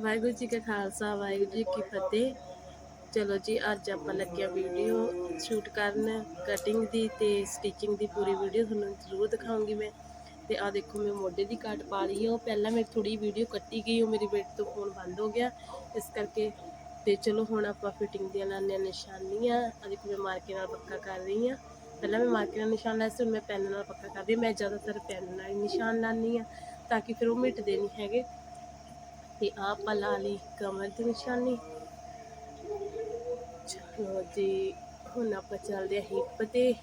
ਵਾਹਿਗੁਰੂ ਜੀ ਕਾ ਖਾਲਸਾ, ਵਾਹਿਗੁਰੂ ਜੀ ਕੀ ਫਤਿਹ। ਚਲੋ ਜੀ, ਅੱਜ ਆਪਾਂ ਲੱਗਿਆ ਵੀਡੀਓ ਸ਼ੂਟ ਕਰਨ ਕਟਿੰਗ ਦੀ ਤੇ ਸਟਿਚਿੰਗ ਦੀ ਪੂਰੀ ਵੀਡੀਓ ਤੁਹਾਨੂੰ ਜ਼ਰੂਰ ਦਿਖਾਉਂਗੀ ਮੈਂ। ਤੇ ਆ ਦੇਖੋ, ਮੈਂ ਮੋਢੇ ਦੀ ਕਾਟ ਪਾ ਲਈ ਹੈ ਉਹ ਪਹਿਲਾਂ ਮੇਰੀ ਥੋੜੀ ਵੀਡੀਓ ਕੱਟੀ ਗਈ, ਉਹ ਮੇਰੀ ਬੇਟ ਤੋਂ ਫੋਨ ਬੰਦ ਹੋ ਗਿਆ। ਇਸ ਕਰਕੇ ਤੇ ਚਲੋ, ਹੁਣ ਆਪਾਂ ਫਿਟਿੰਗ ਦੀਆਂ ਲਾਉਂਦੇ ਨਿਸ਼ਾਨੀਆਂ ਆ ਦੇਖੋ, ਮੈਂ ਮਾਰਕੇ ਨਾਲ ਪੱਕਾ ਕਰ ਰਹੀ ਹਾਂ। ਪਹਿਲਾਂ ਮੈਂ ਮਾਰਕੇ ਨਾਲ ਨਿਸ਼ਾਨ ਲਾਇਆ ਸੀ, ਹੁਣ ਮੈਂ ਪੈਨ ਨਾਲ ਪੱਕਾ ਕਰਦੀ ਮੈਂ ਜ਼ਿਆਦਾਤਰ ਪੈਨ ਨਾਲ ਨਿਸ਼ਾਨ ਲਾਉਂਦੀ ਹਾਂ, ਤਾਂ ਕਿ ਫਿਰ ਉਹ ਮਿਟਦੇ ਨਹੀਂ ਹੈਗੇ। ਤੇ ਆਹ ਆਪਾਂ ਲਾ ਲਈ ਕਮਰ ਦੀ ਨਿਸ਼ਾਨੀ। ਚਲੋ ਜੀ, ਹੁਣ ਆਪਾਂ ਚੱਲਦੇ ਆ ਹਿੱਪ ਤੇ।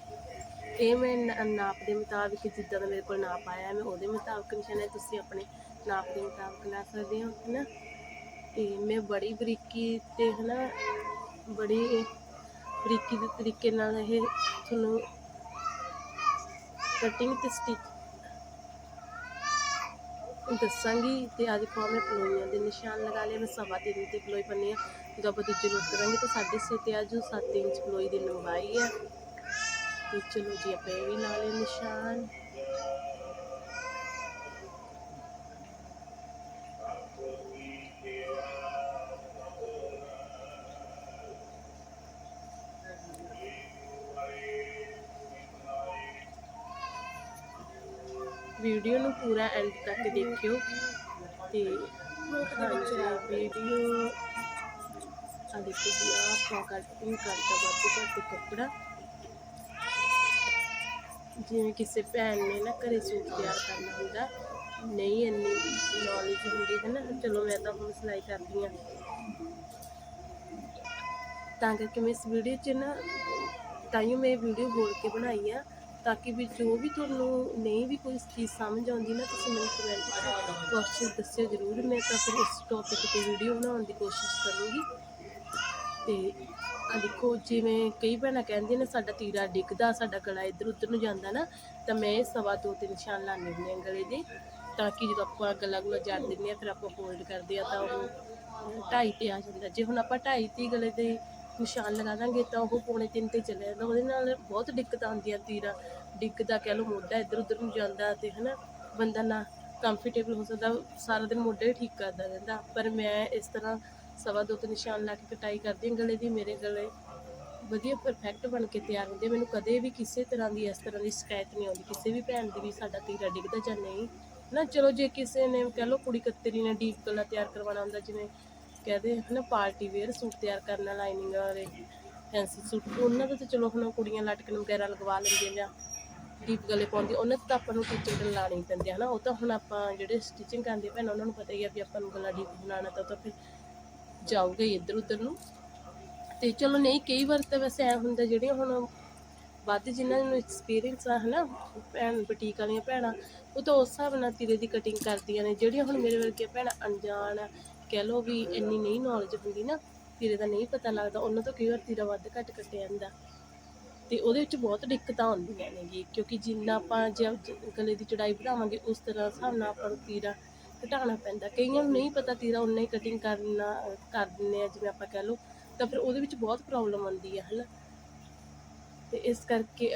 ਇਹ ਮੈਂ ਨਾਪ ਦੇ ਮੁਤਾਬਿਕ ਜਿੱਦਾਂ ਦਾ ਮੇਰੇ ਕੋਲ ਨਾਪ ਆਇਆ, ਮੈਂ ਉਹਦੇ ਮੁਤਾਬਿਕ ਨਿਸ਼ਾਨੇ ਤੁਸੀਂ ਆਪਣੇ ਨਾਪ ਦੇ ਮੁਤਾਬਿਕ ਲਾ ਸਕਦੇ ਹੋ ਹੈਨਾ ਤੇ ਮੈਂ ਬੜੀ ਬਰੀਕੀ ਤੇ ਹਨਾ ਬੜੀ ਬਰੀਕੀ ਦੇ ਤਰੀਕੇ ਨਾਲ ਇਹ ਤੁਹਾਨੂੰ ਕਟਿੰਗ ਤੇ ਸਟਿਚ ਦੱਸਾਂਗੀ ਤੇ ਅੱਜ ਕੋ ਮੈਂ ਪਲੋਈਆਂ ਦੇ ਨਿਸ਼ਾਨ ਲਗਾ ਲਏ, ਮੈਂ ਸਵਾ ਤਿੰਨ ਤੇ ਪਲੋਈ ਬੰਨੀ ਆ। ਜਦੋਂ ਆਪਾਂ ਦੂਜੇ ਨੋਟ ਕਰਾਂਗੇ ਤਾਂ ਸਾਢੇ ਛੇ ਤੇ ਆਜੂ 7 ਇੰਚ ਪਲੋਈ ਦੀ ਲੰਬਾਈ ਹੈ ਤੇ ਚਲੋ ਜੀ, ਆਪਾਂ ਇਹ ਵੀ ਲਾ ਲਏ ਨਿਸ਼ਾਨ। ਵੀਡੀਓ ਨੂੰ ਪੂਰਾ ਐਂਡ ਤੱਕ ਦੇਖਿਓ। ਤੇ ਵੀਡੀਓ ਆ ਦੇਖੋ ਜੀ, ਆਹ ਆਪਾਂ ਕਟਿੰਗ ਬਾਕੀ ਘੱਟ ਕੱਪੜਾ। ਜਿਵੇਂ ਕਿਸੇ ਭੈਣ ਨੇ ਨਾ ਘਰੇ ਸੂਟ ਤਿਆਰ ਕਰਨਾ ਹੁੰਦਾ, ਨਹੀਂ ਇੰਨੀ ਨੌਲੇਜ ਹੁੰਦੀ ਹੈ ਨਾ, ਚਲੋ ਮੈਂ ਤਾਂ ਹੁਣ ਸਿਲਾਈ ਕਰਦੀ ਹਾਂ। ਤਾਂ ਕਰਕੇ ਮੈਂ ਇਸ ਵੀਡੀਓ 'ਚ ਨਾ ਤਾਈਓ ਮੈਂ ਵੀਡੀਓ ਬੋਲ ਕੇ ਬਣਾਈ ਆ। ਤਾਂ ਕਿ ਵੀ ਜੋ ਵੀ ਤੁਹਾਨੂੰ ਨਹੀਂ ਵੀ ਕੋਈ ਚੀਜ਼ ਸਮਝ ਆਉਂਦੀ ਨਾ, ਤੁਸੀਂ ਮੈਨੂੰ ਕਮੈਂਟ 'ਚ ਕੁਐਸਚਨ ਦੱਸਿਓ ਜ਼ਰੂਰ। ਮੈਂ ਤਾਂ ਫਿਰ ਉਸ ਟੌਪਿਕ ਤੇ ਵੀਡੀਓ ਬਣਾਉਣ ਦੀ ਕੋਸ਼ਿਸ਼ ਕਰੂੰਗੀ। ਤੇ ਆ ਦੇਖੋ, ਜਿਵੇਂ ਕਈ ਭੈਣਾਂ ਕਹਿੰਦੀਆਂ ਨੇ, ਸਾਡਾ ਤੀਰਾ ਡਿੱਗਦਾ, ਸਾਡਾ ਗਲਾ ਇੱਧਰ ਉੱਧਰ ਨੂੰ ਜਾਂਦਾ ਨਾ, ਤਾਂ ਮੈਂ ਸਵਾ ਦੋ ਤਿੰਨ ਨਿਸ਼ਾਨ ਲਾਉਂਦੀ ਹੁੰਦੀ ਹਾਂ ਗਲੇ ਦੇ, ਤਾਂ ਕਿ ਜਦੋਂ ਆਪਾਂ ਗਲਾ ਗੁਲਾ ਜੜ ਦਿੰਦੇ ਆ ਫਿਰ ਆਪਾਂ ਫੋਲਡ ਕਰਦੇ ਆ ਤਾਂ ਉਹ ਢਾਈ ਤੇ ਆ ਜਾਂਦਾ। ਜੇ ਹੁਣ ਆਪਾਂ ਢਾਈ ਤੇ ਗਲੇ ਦੇ ਨਿਸ਼ਾਨ ਲਗਾ ਦਾਂਗੇ ਤਾਂ ਉਹ ਪੌਣੇ ਤਿੰਨ ਤੇ ਚਲੇ ਜਾਂਦਾ। ਉਹਦੇ ਨਾਲ ਬਹੁਤ ਦਿੱਕਤ ਆਉਂਦੀਆਂ ਤੀਰਾ। ਡਿੱਗਦਾ ਕਹਿ ਲਓ ਮੋਢਾ ਇੱਧਰ ਉੱਧਰ ਨੂੰ ਜਾਂਦਾ ਤੇ ਹਨਾ, ਬੰਦਾ ਨਾ ਕੰਫਰਟੇਬਲ ਹੋ ਸਕਦਾ, ਸਾਰਾ ਦਿਨ ਮੋਢੇ ਹੀ ਠੀਕ ਕਰਦਾ ਰਹਿੰਦਾ। ਪਰ ਮੈਂ ਇਸ ਤਰ੍ਹਾਂ ਸਵਾ ਦੋ ਤੇ ਨਿਸ਼ਾਨ ਲਾ ਕੇ ਕਟਾਈ ਕਰਦੀ ਹਾਂ ਗਲੇ ਦੀ, ਮੇਰੇ ਗਲੇ ਵਧੀਆ ਪਰਫੈਕਟ ਬਣ ਕੇ ਤਿਆਰ ਹੁੰਦੇ ਮੈਨੂੰ ਕਦੇ ਵੀ ਕਿਸੇ ਤਰ੍ਹਾਂ ਦੀ ਇਸ ਤਰ੍ਹਾਂ ਦੀ ਸ਼ਿਕਾਇਤ ਨਹੀਂ ਆਉਂਦੀ। ਕਿਸੇ ਵੀ ਭੈਣ ਦੀ ਵੀ ਸਾਡਾ ਤੀਰਾ ਡਿੱਗਦਾ ਜਾਂ ਨਹੀਂ। ਨਾ ਚਲੋ ਜੇ ਕਿਸੇ ਨੇ, ਕਹਿ ਲਓ ਕੁੜੀ ਕਤਰੀ ਨੇ ਡੀਪ ਗਲਾ ਤਿਆਰ ਕਰਵਾਉਣਾ ਹੁੰਦਾ, ਜਿਵੇਂ ਕਹਦੇ ਹਨਾ, ਪਾਰਟੀ ਵੇਅਰ ਸੂਟ ਤਿਆਰ ਕਰਨਾ ਲਾਈਨਿੰਗ ਵਾਲੇ ਫੈਂਸੀ ਸੂਟ, ਉਹਨਾਂ ਦਾ ਤਾਂ ਚਲੋ ਹੁਣ ਕੁੜੀਆਂ ਲਟਕਣ ਵਗੈਰਾ ਲਗਵਾ ਲੈਂਦੀਆਂ ਜਾਂ ਡੀਪ ਗਲੇ ਪਾਉਂਦੀ, ਉਹਨਾਂ 'ਚ ਤਾਂ ਆਪਾਂ ਨੂੰ ਟੀਚਰ ਲਾਣੀ ਪੈਂਦੀ ਹੈ ਨਾ ਉਹ ਤਾਂ ਹੁਣ ਆਪਾਂ ਜਿਹੜੇ ਸਟਿਚਿੰਗ ਕਰਦੇ ਭੈਣ, ਉਹਨਾਂ ਨੂੰ ਪਤਾ ਹੀ ਆ ਵੀ ਆਪਾਂ ਨੂੰ ਗਲਾ ਡੀਪ ਬਣਾਉਣਾ ਤਾਂ ਉਹ ਤਾਂ ਫਿਰ ਜਾਊਗਾ ਹੀ ਇੱਧਰ ਉੱਧਰ ਨੂੰ। ਤੇ ਚਲੋ ਨਹੀਂ, ਕਈ ਵਾਰ ਤਾਂ ਵੈਸੇ ਐ ਹੁੰਦਾ ਜਿਹੜੀਆਂ ਹੁਣ ਵੱਧ ਜਿਨ੍ਹਾਂ ਨੂੰ ਐਕਸਪੀਰੀਅੰਸ ਆ, ਹਨਾ, ਭੈਣ ਬੁਟੀਕ ਵਾਲੀਆਂ ਭੈਣਾਂ, ਉਹ ਤਾਂ ਉਸ ਹਿਸਾਬ ਨਾਲ ਤੀਰੇ ਦੀ ਕਟਿੰਗ ਕਰਦੀਆਂ ਨੇ, ਜਿਹੜੀਆਂ ਹੁਣ ਮੇਰੇ ਵਰਗੀਆਂ ਭੈਣਾਂ ਅਣਜਾਣ ਆ ਕਹਿ ਲਓ ਵੀ ਇੰਨੀ ਨਹੀਂ ਨੌਲੇਜ ਹੁੰਦੀ ਨਾ, ਤੀਰੇ ਦਾ ਨਹੀਂ ਪਤਾ ਲੱਗਦਾ, ਉਹਨਾਂ ਤੋਂ ਕਈ ਵਾਰ ਤੀਰਾ ਵੱਧ ਘੱਟ ਕੱਟਿਆ ਜਾਂਦਾ। ਤੇ ਉਹਦੇ ਵਿੱਚ ਬਹੁਤ ਦਿੱਕਤਾਂ ਆਉਂਦੀਆਂ ਨੇਗੀ ਕਿਉਂਕਿ ਜਿੰਨਾ ਆਪਾਂ ਜੇ ਗਲੇ ਦੀ ਚੜਾਈ ਵਧਾਵਾਂਗੇ, ਉਸ ਤਰ੍ਹਾਂ ਹਿਸਾਬ ਨਾਲ ਆਪਾਂ ਨੂੰ ਤੀਰਾ ਘਟਾਉਣਾ ਪੈਂਦਾ। ਕਈਆਂ ਨੂੰ ਨਹੀਂ ਪਤਾ ਤੀਰਾ ਉਨਾ ਹੀ ਕਟਿੰਗ ਕਰਨਾ, ਕਰ ਦਿੰਦੇ ਆ, ਜਿਵੇਂ ਆਪਾਂ ਕਹਿ ਲਓ, ਤਾਂ ਫਿਰ ਉਹਦੇ ਵਿੱਚ ਬਹੁਤ ਪ੍ਰੋਬਲਮ ਆਉਂਦੀ ਹੈ ਹਨਾ? ਤੇ ਇਸ ਕਰਕੇ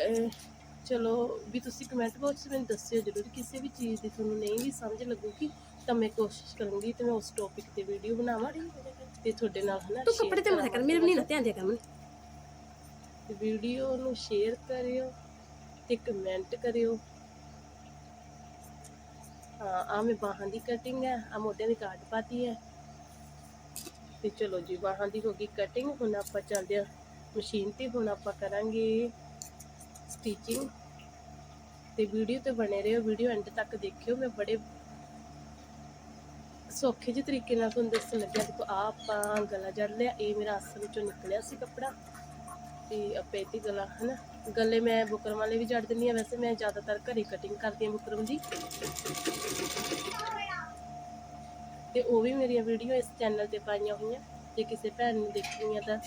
ਚਲੋ ਵੀ ਤੁਸੀਂ ਕਮੈਂਟ ਬਾਕਸ 'ਚ ਮੈਨੂੰ ਦੱਸਿਓ ਜ਼ਰੂਰ ਕਿਸੇ ਵੀ ਚੀਜ਼ ਦੀ ਤੁਹਾਨੂੰ ਨਹੀਂ ਵੀ ਸਮਝ ਲੱਗੂਗੀ ਤਾਂ ਮੈਂ ਕੋਸ਼ਿਸ਼ ਕਰੂੰਗੀ ਤੇ ਮੈਂ ਉਸ ਟੌਪਿਕ ਤੇ ਵੀਡੀਓ ਬਣਾਵਾਂ ਤੇ ਤੁਹਾਡੇ ਨਾਲ ਹਨਾ ਤੂੰ ਕੱਪੜੇ ਤੇ ਮਤ ਕਰ ਮੇਰੇ ਵੀ ਨਾ ਧਿਆਨ ਦਿਆ ਕਰ ਮੈਨੂੰ। ਤੇ ਵੀਡੀਓ ਨੂੰ ਸ਼ੇਅਰ ਕਰਿਓ ਤੇ ਕਮੈਂਟ ਕਰਿਓ। ਹਾਂ ਆ ਮੈਂ ਬਾਹਾਂ ਦੀ ਕਟਿੰਗ ਹੈ ਆ ਮੋਢਿਆਂ ਦੀ ਕਾਟ ਪਾਤੀ ਹੈ। ਤੇ ਚਲੋ ਜੀ ਬਾਹਾਂ ਦੀ ਹੋ ਗਈ ਕਟਿੰਗ ਹੁਣ ਆਪਾਂ ਚੱਲਦੇ ਆ ਮਸ਼ੀਨ ਤੇ ਹੁਣ ਆਪਾਂ ਕਰਾਂਗੇ ਸਟਿਚਿੰਗ ਤੇ ਵੀਡੀਓ ਤੇ ਬਣੇ ਰਹੋ। ਵੀਡੀਓ ਐਂਡ ਤੱਕ ਦੇਖਿਓ। ਮੈਂ ਬੜੇ ਸੌਖੇ ਜਿਹੇ ਤਰੀਕੇ ਨਾਲ ਤੁਹਾਨੂੰ ਦੱਸਣ ਲੱਗਿਆ। ਦੇਖੋ ਆ ਆਪਾਂ ਗਲਾ ਜੜ ਲਿਆ। ਇਹ ਮੇਰਾ ਆਸਨ ਵਿੱਚੋਂ ਨਿਕਲਿਆ ਸੀ ਕੱਪੜਾ। ਤੇ ਆਪੇ ਤੇ ਗਲਾ, ਹਨਾ? ਗਲੇ ਮੈਂ ਬੁਕਰਮ ਵਾਲੇ ਵੀ ਜੜ ਦਿੰਦੀ ਆ ਵੈਸੇ ਮੈਂ ਜ਼ਿਆਦਾਤਰ ਘਰੇ ਕਟਿੰਗ ਕਰਦੀ ਆ ਬੁਕਰਮ ਦੀ। ਤੇ ਉਹ ਵੀ ਮੇਰੀਆਂ ਵੀਡੀਓ ਇਸ ਚੈਨਲ ਤੇ ਪਾਈਆਂ ਹੋਈਆਂ। ਜੇ ਕਿਸੇ ਭੈਣ ਨੇ ਦੇਖਣੀ ਦੇਖਣੀਆਂ ਤਾਂ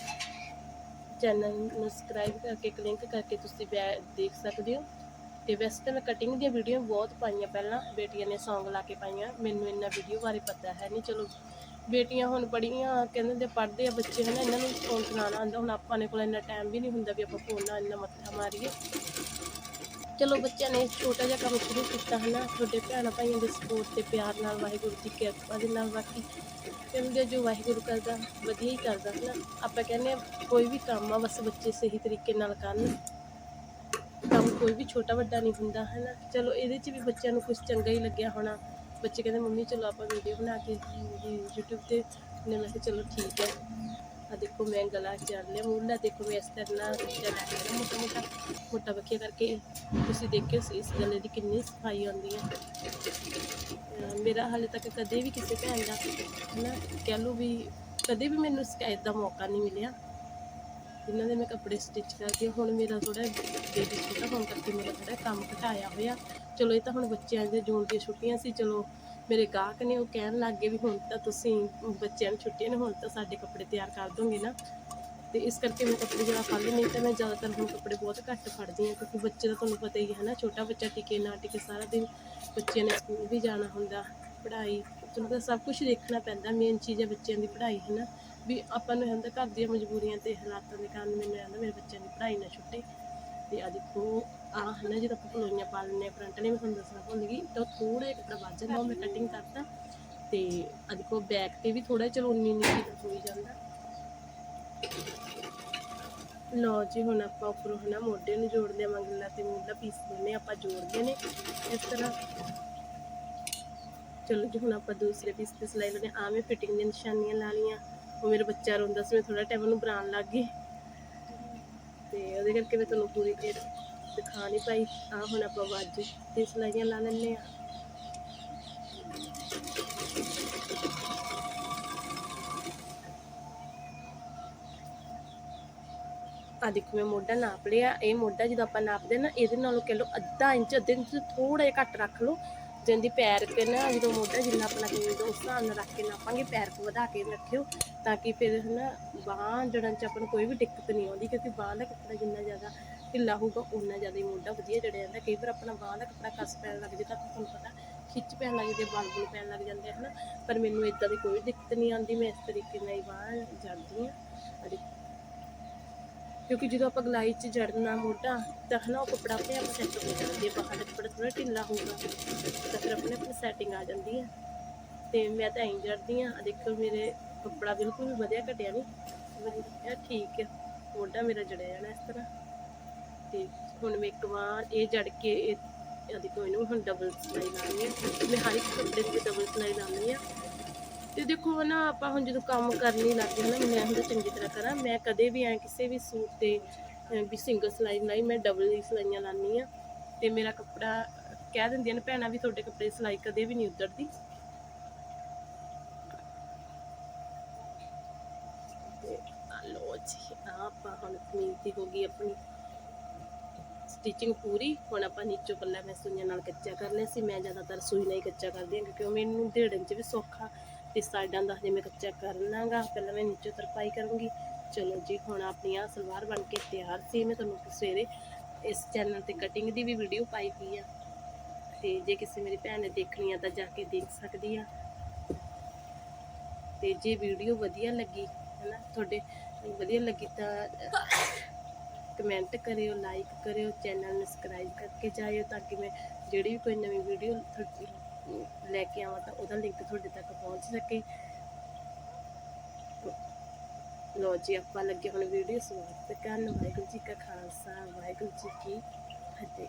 ਚੈਨਲ ਨੂੰ ਸਬਸਕ੍ਰਾਈਬ ਕਰਕੇ ਲਿੰਕ ਕਰਕੇ ਤੁਸੀਂ ਬੈ- ਦੇਖ ਸਕਦੇ ਹੋ। ਤੇ ਵੈਸੇ ਤਾਂ ਮੈਂ ਕਟਿੰਗ ਦੀਆਂ ਵੀਡੀਓ ਬਹੁਤ ਪਾਈਆਂ ਪਹਿਲਾਂ, ਬੇਟੀਆਂ ਨੇ Song ਲਾ ਕੇ ਪਾਈਆਂ। ਮੈਨੂੰ ਇੰਨਾ ਵੀਡੀਓ ਬਾਰੇ ਪਤਾ ਹੈ ਨਹੀਂ ਚਲੋ। ਬੇਟੀਆਂ ਹੁਣ ਬੜੀਆਂ ਕਹਿੰਦੇ ਨੇ ਪੜ੍ਹਦੇ ਆ ਬੱਚੇ, ਹਨਾ, ਇਹਨਾਂ ਨੂੰ ਫੋਨ ਚਲਾਉਣਾ ਆਉਂਦਾ। ਹੁਣ ਆਪਾਂ ਨੇ ਕੋਲ ਇੰਨਾ ਟਾਈਮ ਵੀ ਨਹੀਂ ਹੁੰਦਾ ਵੀ ਆਪਾਂ ਫੋਨ ਨਾਲ ਇੰਨਾ ਮੱਥਾ ਮਾਰੀਏ। ਚਲੋ ਬੱਚਿਆਂ ਨੇ ਛੋਟਾ ਜਿਹਾ ਕੰਮ ਸ਼ੁਰੂ ਕੀਤਾ ਹੈ ਨਾ ਤੁਹਾਡੇ ਭੈਣਾਂ ਭਾਈਆਂ ਦੇ ਸਪੋਰਟ ਤੇ ਪਿਆਰ ਨਾਲ, ਵਾਹਿਗੁਰੂ ਦੀ ਕਿਰਪਾ ਦੇ ਨਾਲ ਬਾਕੀ ਕਹਿੰਦੇ ਜੋ ਵਾਹਿਗੁਰੂ ਕਰਦਾ, ਵਧੀਆ ਹੀ ਕਰਦਾ ਹੈ ਨਾ ਆਪਾਂ ਕਹਿੰਦੇ ਆ ਕੋਈ ਵੀ ਕੰਮ ਆ, ਬਸ ਬੱਚੇ ਸਹੀ ਤਰੀਕੇ ਨਾਲ ਕਰਨ। ਕੰਮ ਕੋਈ ਵੀ ਛੋਟਾ ਵੱਡਾ ਨਹੀਂ ਹੁੰਦਾ ਹੈ ਨਾ ਚਲੋ ਇਹਦੇ 'ਚ ਵੀ ਬੱਚਿਆਂ ਨੂੰ ਕੁਝ ਚੰਗਾ ਹੀ ਲੱਗਿਆ ਹੋਣਾ। ਬੱਚੇ ਕਹਿੰਦੇ ਮੰਮੀ ਚਲੋ ਆਪਾਂ ਵੀਡੀਓ ਬਣਾ ਕੇ ਵੀ YouTube ਤੇ। ਨੇ ਮੈਂ ਕਿਹਾ ਚਲੋ ਠੀਕ ਹੈ। ਆ ਦੇਖੋ ਮੈਂ ਗਲਾ ਚਾਰ ਲਿਆ ਮੂਲਾ ਦੇਖੋ ਮੈਂ ਇਸ ਤਰ੍ਹਾਂ ਨਾਲ ਰੱਖਿਆ ਨਾ ਮੋਟਾ ਮੋਟਾ ਮੋਟਾ ਬੱਕੀਆ ਤੁਸੀਂ ਦੇਖਿਓ ਇਸ ਗਲੇ ਦੀ ਕਿੰਨੀ ਸਫ਼ਾਈ ਆਉਂਦੀ ਹੈ। ਮੇਰਾ ਹਾਲੇ ਤੱਕ ਕਦੇ ਵੀ ਕਿਸੇ ਭੈਣ ਦਾ, ਹਨਾ, ਕਹਿ ਲਓ ਵੀ ਕਦੇ ਵੀ ਮੈਨੂੰ ਸ਼ਿਕਾਇਤ ਦਾ ਮੌਕਾ ਨਹੀਂ ਮਿਲਿਆ। ਜਿਨ੍ਹਾਂ ਦੇ ਮੈਂ ਕੱਪੜੇ ਸਟਿਚ ਕਰਦੀ ਹੁਣ ਮੇਰਾ ਥੋੜਾ ਬੇਬੀ ਛੋਟਾ ਹੋਣ ਕਰਕੇ ਮੇਰਾ ਥੋੜਾ ਕੰਮ ਘਟਾਇਆ ਹੋਇਆ। ਚਲੋ ਇਹ ਤਾਂ ਹੁਣ ਬੱਚਿਆਂ ਦੇ ਜੂਨ ਦੀਆਂ ਛੁੱਟੀਆਂ ਸੀ, ਚਲੋ ਮੇਰੇ ਗਾਹਕ ਨੇ ਉਹ ਕਹਿਣ ਲੱਗ ਗਏ ਵੀ ਹੁਣ ਤਾਂ ਤੁਸੀਂ ਬੱਚਿਆਂ ਨੂੰ ਛੁੱਟੀਆਂ ਨੇ, ਹੁਣ ਤਾਂ ਸਾਡੇ ਕੱਪੜੇ ਤਿਆਰ ਕਰ ਦੋਗੇ ਨਾ। ਤੇ ਇਸ ਕਰਕੇ ਮੈਂ ਕੱਪੜੇ ਜ਼ਿਆਦਾ ਫੜਦੀ ਨਹੀਂ ਤਾਂ ਮੈਂ ਜ਼ਿਆਦਾਤਰ ਹੁਣ ਕੱਪੜੇ ਬਹੁਤ ਘੱਟ ਫੜਦੀ ਹਾਂ, ਕਿਉਂਕਿ ਬੱਚੇ ਦਾ ਤੁਹਾਨੂੰ ਪਤਾ ਹੀ ਹੈ ਨਾ, ਛੋਟਾ ਬੱਚਾ ਟਿਕੇ ਨਾ ਟਿਕੇ, ਸਾਰਾ ਦਿਨ ਬੱਚਿਆਂ ਨੇ ਸਕੂਲ ਵੀ ਜਾਣਾ ਹੁੰਦਾ, ਪੜ੍ਹਾਈ। ਤੁਹਾਨੂੰ ਪਤਾ ਸਭ ਕੁਝ ਦੇਖਣਾ ਪੈਂਦਾ ਮੇਨ ਚੀਜ਼ ਹੈ ਬੱਚਿਆਂ ਦੀ ਪੜ੍ਹਾਈ, ਹੈ ਨਾ। ਵੀ ਆਪਾਂ ਨੂੰ ਇਹ ਹੁੰਦਾ, ਘਰ ਦੀਆਂ ਮਜਬੂਰੀਆਂ ਤੇ ਹਾਲਾਤਾਂ ਦੇ ਕਾਰਨ ਮੈਨੂੰ ਇਹ ਮੇਰੇ ਬੱਚਿਆਂ ਦੀ ਪੜ੍ਹਾਈ ਨਾ ਛੁੱਟੇ। ਤੇ ਆ ਦੇਖੋ ਆ ਹੈ ਨਾ ਜਦੋਂ ਆਪਾਂ ਪਲੋਈਆਂ ਪਾ ਲੈਂਦੇ ਫਰੰਟ ਨੇ ਮੈਂ ਤੁਹਾਨੂੰ ਦੱਸਣਾ ਭੁੱਲ ਗਈ, ਤਾਂ ਥੋੜਾ ਜਿਹਾ ਕੱਪੜਾ ਵੱਧ ਜਾਂਦਾ ਉਹ ਮੈਂ ਕਟਿੰਗ ਕਰਤਾ। ਤੇ ਆ ਦੇਖੋ ਬੈਕ ਤੇ ਵੀ ਥੋੜਾ ਚਲੋ ਉਨੀ ਨਿੱਕੀ ਤਾਂ ਹੋਈ ਜਾਂਦਾ। ਲਓ ਜੀ, ਹੁਣ ਆਪਾਂ ਉੱਪਰੋਂ ਹਨਾ ਮੋਢੇ ਨੂੰ ਜੋੜ ਲਿਆ ਮੰਗਲਾ ਤੇ ਮੋਢਾ ਪੀਸ ਲੈਣੇ ਆਪਾਂ ਜੋੜਦੇ ਨੇ ਇਸ ਤਰ੍ਹਾਂ। ਚਲੋ ਜੀ, ਹੁਣ ਆਪਾਂ ਦੂਸਰੇ ਪੀਸ ਤੇ ਸਿਲਾਈ ਲੈਣੇ ਮੈਂ ਫਿਟਿੰਗ ਦੀਆਂ ਨਿਸ਼ਾਨੀਆਂ ਲਾ ਲਈਆਂ। ਉਹ ਮੇਰਾ ਬੱਚਾ ਰੋਂਦਾ ਸੀ, ਮੈਂ ਥੋੜਾ ਟਾਈਮ ਉਹਨੂੰ ਬਰਾਨ ਲੱਗ ਗਈ। ਤੇ ਉਹਦੇ ਕਰਕੇ ਮੈਂ ਤੁਹਾਨੂੰ ਪੂਰੀ ਤੇ ਦਿਖਾ ਨਹੀਂ ਪਾਈ। ਆ ਹੁਣ ਆਪਾਂ ਵੱਜ ਤੇ ਸਿਲਾਈਆਂ ਲਾ ਲੈਂਦੇ ਆ। ਆ ਦੇਖੋ ਮੈਂ ਮੋਢਾ ਨਾਪ ਲਿਆ। ਇਹ ਮੋਢਾ ਜਦੋਂ ਆਪਾਂ ਨਾਪਦੇ ਨਾ, ਇਹਦੇ ਨਾਲੋਂ ਕਹਿ ਲਓ ਅੱਧਾ ਇੰਚ, ਅੱਧੇ ਇੰਚ ਥੋੜਾ ਜਿਹਾ ਘੱਟ ਰੱਖ ਲਓ। ਜਿੰਦੀ ਪੈਰ ਕੇ ਨਾ ਜਦੋਂ ਮੋਢਾ ਜਿੰਨਾ ਆਪਣਾ ਕਮੀਜ਼ ਉਸ ਹਿਸਾਬ ਨਾਲ ਰੱਖ ਕੇ ਨਾਪਾਂਗੇ, ਪੈਰ ਕੋ ਵਧਾ ਕੇ ਰੱਖਿਓ। ਤਾਂ ਕਿ ਫਿਰ ਹਨਾ ਬਾਹਾਂ ਜੜਨ ਚ ਆਪਾਂ ਨੂੰ ਕੋਈ ਵੀ ਦਿੱਕਤ ਨਹੀਂ ਆਉਂਦੀ, ਕਿਉਂਕਿ ਬਾਹਾਂ ਦਾ ਕੱਪੜਾ ਜਿੰਨਾ ਜ਼ਿਆਦਾ ਢਿੱਲਾ ਹੋਊਗਾ ਉਨਾ ਜ਼ਿਆਦਾ ਹੀ ਮੋਢਾ ਵਧੀਆ ਜੜਿਆ ਜਾਂਦਾ। ਕਈ ਵਾਰ ਆਪਣਾ ਬਾਹਾਂ ਦਾ ਕੱਪੜਾ ਕੱਸ ਪੈਣ ਲੱਗ ਜੇ ਤਾਂ ਤੁਹਾਨੂੰ ਪਤਾ ਖਿੱਚ ਪੈਣ ਲੱਗ ਜਾਂਦੀ ਬਲ ਬੁਲ ਪੈਣ ਲੱਗ ਜਾਂਦੇ ਹਨਾ? ਪਰ ਮੈਨੂੰ ਇਦਾਂ ਦੀ ਕੋਈ ਦਿੱਕਤ ਨਹੀਂ ਆਉਂਦੀ, ਮੈਂ ਇਸ ਤਰੀਕੇ ਨਾਲ ਹੀ ਬਾਹਾਂ ਜੜਦੀ ਆ ਕਿਉਂਕਿ ਜਦੋਂ ਆਪਾਂ ਗਲਾਈ 'ਚ ਜੜਨਾ ਮੋਢਾ, ਤਾਂ ਹਨਾ, ਉਹ ਕੱਪੜਾ ਆਪਣੇ ਆਪ ਸੈੱਟ ਹੋ ਜਾਂਦਾ ਹੈ ਬਾਹਰ ਦਾ ਕੱਪੜਾ ਥੋੜਾ ਢਿੱਲਾ ਹੋਊਗਾ, ਤਾਂ ਫਿਰ ਆਪਣੇ ਆਪ ਸੈਟਿੰਗ ਆ ਜਾਂਦੀ ਹੈ ਤੇ ਮੈਂ ਤਾਂ ਐਂ ਜੜਦੀ ਆ ਦੇਖੋ ਮੇਰੇ ਕੱਪੜਾ ਬਿਲਕੁਲ ਵੀ ਵਧੀਆ ਘਟਿਆ ਨਹੀਂ। ਵਧੀਆ, ਠੀਕ ਹੈ ਮੋਢਾ ਮੇਰਾ ਜੜਿਆ ਜਾਣਾ ਇਸ ਤਰ੍ਹਾਂ। ਤੇ ਹੁਣ ਮੈਂ ਇੱਕ ਵਾਰ ਇਹ ਜੜ ਕੇ ਇਹ ਦੇਖੋ ਇਹਨੂੰ ਹੁਣ ਡਬਲ ਸਿਲਾਈ ਲਾਉਣੀ ਹੈ ਮੈਂ ਹਰ ਇੱਕ ਕੱਪੜੇ ਤੇ ਡਬਲ ਸਿਲਾਈ ਲਾਉਣੀ ਆ। ਤੇ ਦੇਖੋ ਨਾ, ਆਪਾਂ ਹੁਣ ਜਦੋਂ ਕੰਮ ਕਰਨੀ ਲੱਗ ਗਏ ਨਾ ਮੈਨੂੰ ਇਹ ਚੰਗੀ ਤਰ੍ਹਾਂ ਕਰਾਂ। ਮੈਂ ਕਦੇ ਵੀ ਐ ਕਿਸੇ ਵੀ ਸੂਟ ਤੇ ਵੀ ਸਿੰਗਲ ਸਿਲਾਈ ਨਹੀਂ ਮੈਂ ਡਬਲ ਹੀ ਸਿਲਾਈਆਂ ਲਾਉਂਦੀ ਆ। ਤੇ ਮੇਰਾ ਕੱਪੜਾ, ਕਹਿ ਦਿੰਦੀਆਂ ਨੇ ਭੈਣਾਂ ਵੀ ਤੁਹਾਡੇ ਕੱਪੜੇ ਦੀ ਸਿਲਾਈ ਕਦੇ ਵੀ ਨਹੀਂ ਉਧੜਦੀ ਲੋ ਜੀ ਆਪਾਂ ਹੁਣ ਕਮੀਜ਼ ਦੀ ਹੋ ਗਈ ਆਪਣੀ। ਸਟਿਚਿੰਗ ਪੂਰੀ, ਹੁਣ ਆਪਾਂ ਨੀਚੋਂ ਪੱਲਾ ਮੈਂ ਸੂਈਆਂ ਨਾਲ ਕੱਚਾ ਕਰ ਲਿਆ ਸੀ, ਮੈਂ ਜ਼ਿਆਦਾਤਰ ਸੂਈ ਨਾਲ ਹੀ ਕੱਚਾ ਕਰਦੀ ਹਾਂ, ਕਿਉਂਕਿ ਮੈਨੂੰ ਦੇੜਨ 'ਚ ਵੀ ਸੌਖਾ ਤੇ ਸਾਈਡਾਂ ਦਾ ਹਜੇ ਮੈਂ ਕੱਚਾ ਕਰਨਾਗਾ, ਪਹਿਲਾਂ ਮੈਂ ਨੀਚੋਂ ਤਰਪਾਈ ਕਰੂੰਗੀ। ਚਲੋ ਜੀ, ਹੁਣ ਆਪਣੀਆਂ ਸਲਵਾਰ ਬਣ ਕੇ ਤਿਆਰ ਸੀ, ਮੈਂ ਤੁਹਾਨੂੰ ਸਵੇਰੇ ਇਸ ਚੈਨਲ ਤੇ ਕਟਿੰਗ ਦੀ ਵੀ ਵੀਡੀਓ ਪਾਈ ਪਈ ਆ। ਤੇ ਜੇ ਕਿਸੇ ਮੇਰੀ ਭੈਣ ਨੇ ਦੇਖਣੀ ਆ ਤਾਂ ਜਾ ਕੇ ਦੇਖ ਸਕਦੀ ਆ। ਤੇ ਜੇ ਵੀਡੀਓ ਵਧੀਆ ਲੱਗੀ, ਹੈਨਾ, ਤੁਹਾਡੇ, ਵਧੀਆ ਲੱਗੀ ਤਾਂ ਕਮੈਂਟ ਕਰਿਓ ਲਾਈਕ ਕਰਿਓ ਚੈਨਲ ਨੂੰ ਸਬਸਕ੍ਰਾਈਬ ਕਰਕੇ ਜਾਇਓ ਤਾਂ ਕਿ ਮੈਂ ਜਿਹੜੀ ਵੀ ਕੋਈ ਨਵੀਂ ਵੀਡੀਓ ਲੈ ਕੇ ਆਵਾਂ ਤਾਂ ਉਹਦਾ ਲਿੰਕ ਤੁਹਾਡੇ ਤੱਕ ਪਹੁੰਚ ਸਕੇ। ਲੋ ਜੀ, ਆਪਾਂ ਲੱਗੇ ਹੁਣ ਵੀਡੀਓ ਸਮਾਪਤ ਕਰਨ। ਵਾਹਿਗੁਰੂ ਜੀ ਕਾ ਖਾਲਸਾ, ਵਾਹਿਗੁਰੂ ਜੀ ਕੀ ਫਤਿਹ।